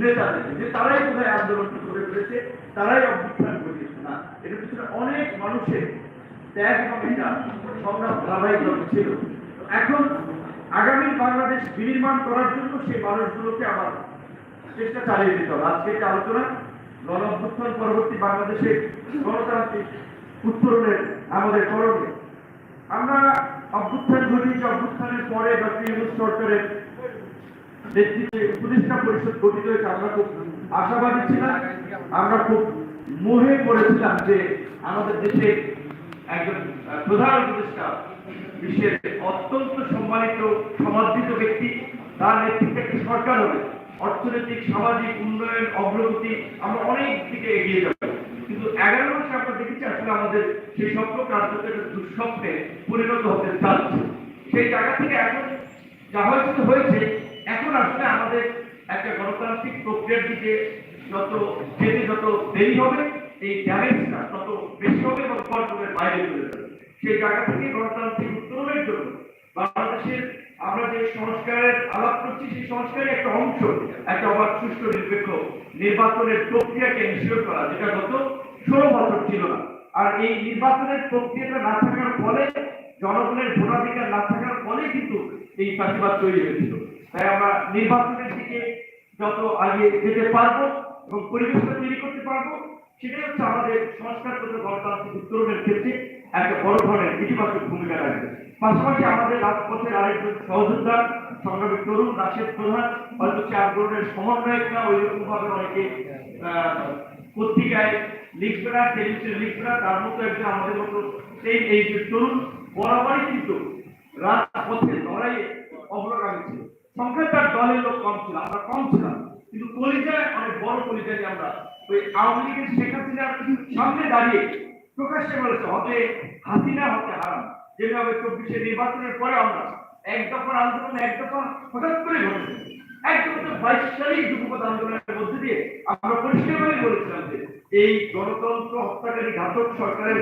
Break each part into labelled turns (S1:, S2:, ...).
S1: নেতাদের, যে তারাই কোথায় আন্দোলন করে ফেলেছে, তারাই অভ্যুত্থান করিয়েছে না। এটার পিছনে অনেক মানুষের ত্যাগ এবং সংগ্রাম ধারাবাহিকভাবে ছিল। এখন আগামী বাংলাদেশ বিনির্মাণ করার জন্য সেই মানুষগুলোকে আবার চেষ্টা চালিয়ে যেতে হবে। আজকে যে আলোচনা গণ অভ্যুত্থান পরবর্তী বাংলাদেশের গণতান্ত্রিক উত্তরণের আমাদের করণীয় আমরা অভ্যুত্থান ঘটিয়েছি, অভ্যুত্থানের পরে ডক্টর ইউনুস সরকারের আশাবাদী ছিলাম। আমরা খুব মোহে পড়েছিলাম যে আমাদের দেশে একজন প্রধান উপদেষ্টা, বিশ্বের অত্যন্ত সম্মানিত, সমাদৃত ব্যক্তি, তার নেতৃত্বে একটি সরকার হবে। অর্থনৈতিক, সামাজিক উন্নয়ন, অগ্রগতি, আমরা অনেক দিকে এগিয়ে যাব। কিন্তু এগারো মাসে আমরা দেখেছি আসলে আমাদের সেই স্বপ্ন কার্যত দুঃস্বপ্নে পরিণত হতে যাচ্ছে সেই জায়গা থেকে এখন যা হয়েছে আসলে আমাদের একটা গণতান্ত্রিক প্রক্রিয়ার দিকে যত যেতে যত দেরি হবে, এই ড্যামেজটা তত বেশি হবে এবং কন্ট্রোলের বাইরে চলে যাবে। সেই জায়গা থেকে গণতান্ত্রিক উত্তরণের জন্য বাংলাদেশের আমরা যে সংস্কারের আলাপ করছি, সেই সংস্কারের একটা অংশ, একটা অবাধ, সুষ্ঠু, নিরপেক্ষ নির্বাচনের প্রক্রিয়াকে এনশিওর করা, যেটা গত ষোলো বছর ছিল না। আর এই নির্বাচনের প্রক্রিয়াটা না থাকার ফলে, জনগণের ভোটাধিকার না থাকার ফলে কিন্তু এই ফাঁসিবাদ তৈরি হয়েছিল। তাই আমরা নির্বাচনের দিকে যত আগে যেতে পারব এবং পরিবেশটা তৈরি করতে পারব, সেটাই হচ্ছে আমাদের সংস্কার করতে গণতান্ত্রিক উত্তরণের ক্ষেত্রে একটা বড় ধরনের ইতিবাচক ভূমিকা রাখবে। পাশাপাশি আমাদের রাজপথের আরেকজন সহযোদ্ধা, সংগ্রামী তরুণ রাশেদ প্রধান, হয়তো সে আন্দোলনের সমন্বয়ক না ওই রকম ভাবে অনেকে পত্রিকায় লিখবে না, টেলিভিশনে লিখবে না, তার মতো একজন আমাদের মতো সেই এই যে তরুণ, বরাবরই কিন্তু রাজপথে লড়াইয়ে অগ্রগামী ছিল সংখ্যায় তার দলের লোক কম ছিল আমরা কম ছিলাম কিন্তু কলিজায় নিয়ে আমরা। ওই আওয়ামী লীগের শেখ হাসিনার সামনে দাঁড়িয়ে প্রকাশ্যে বলেছে হতে হাসিনা হতে হারাম। যেভাবে চব্বিশে নির্বাচনের পরে আমরা এক দফার আন্দোলন, এক দফা হঠাৎ করে ঘটেছে। এই গণতন্ত্র হত্যাকারী ঘাতক সরকারের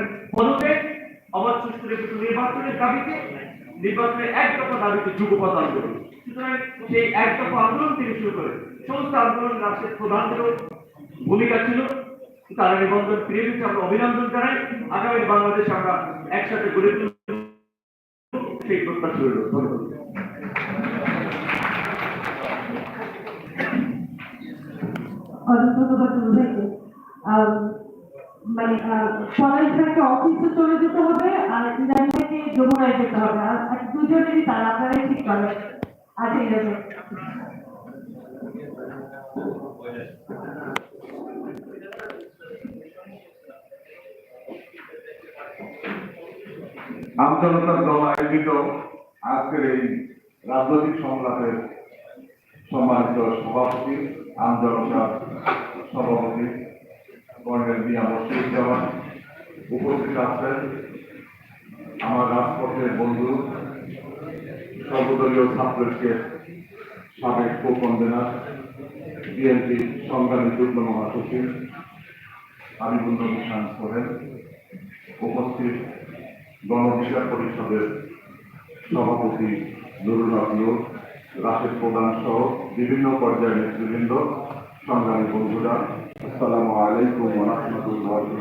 S1: নির্বাচনের দাবিতে, নির্বাচনের এক দফা দাবিতে যুগপথ আন্দোলন। সুতরাং সেই এক দফা আন্দোলন থেকে শুরু করে সমস্ত আন্দোলন রাষ্ট্রের প্রধানদেরও ভূমিকা ছিল, তারা নিবন্ধন ফিরে দিচ্ছে আমরা অভিনন্দন জানাই। আগামী বাংলাদেশ আমরা একসাথে গড়ে তুলব। সেই প্রত্যাশা রইল। ধন্যবাদ।
S2: মানে সবাই থেকে অফিসে চলে যেতে হবে, আর যেতে হবে। আর দুজনেরই তার আপনারাই ঠিক করবেন আচ্ছা ইরান
S3: আমজনতার দল আয়োজিত আজকের এই রাজনৈতিক সংলাপের সম্মানিত সভাপতি আমজনতার সভাপতি কর্নেল মিয়া মসজিদুজ্জামান উপস্থিত আছেন। আমার রাজপথের বন্ধু, সর্বদলীয় ছাত্র সাবেক কো-কনভেনার বিএনপি সংগ্রামী যুগ্ম মহাসচিব আলিবুল নবী খান সোহেল উপস্থিত গণবিষয় পরিষদের সভাপতি নুরুল হক রাশেদ প্রধান সহ বিভিন্ন পর্যায়ের নেতৃবৃন্দ, সংগ্রামী বন্ধুরা, আসসালামু আলাইকুম রাহমাতুল্লাহি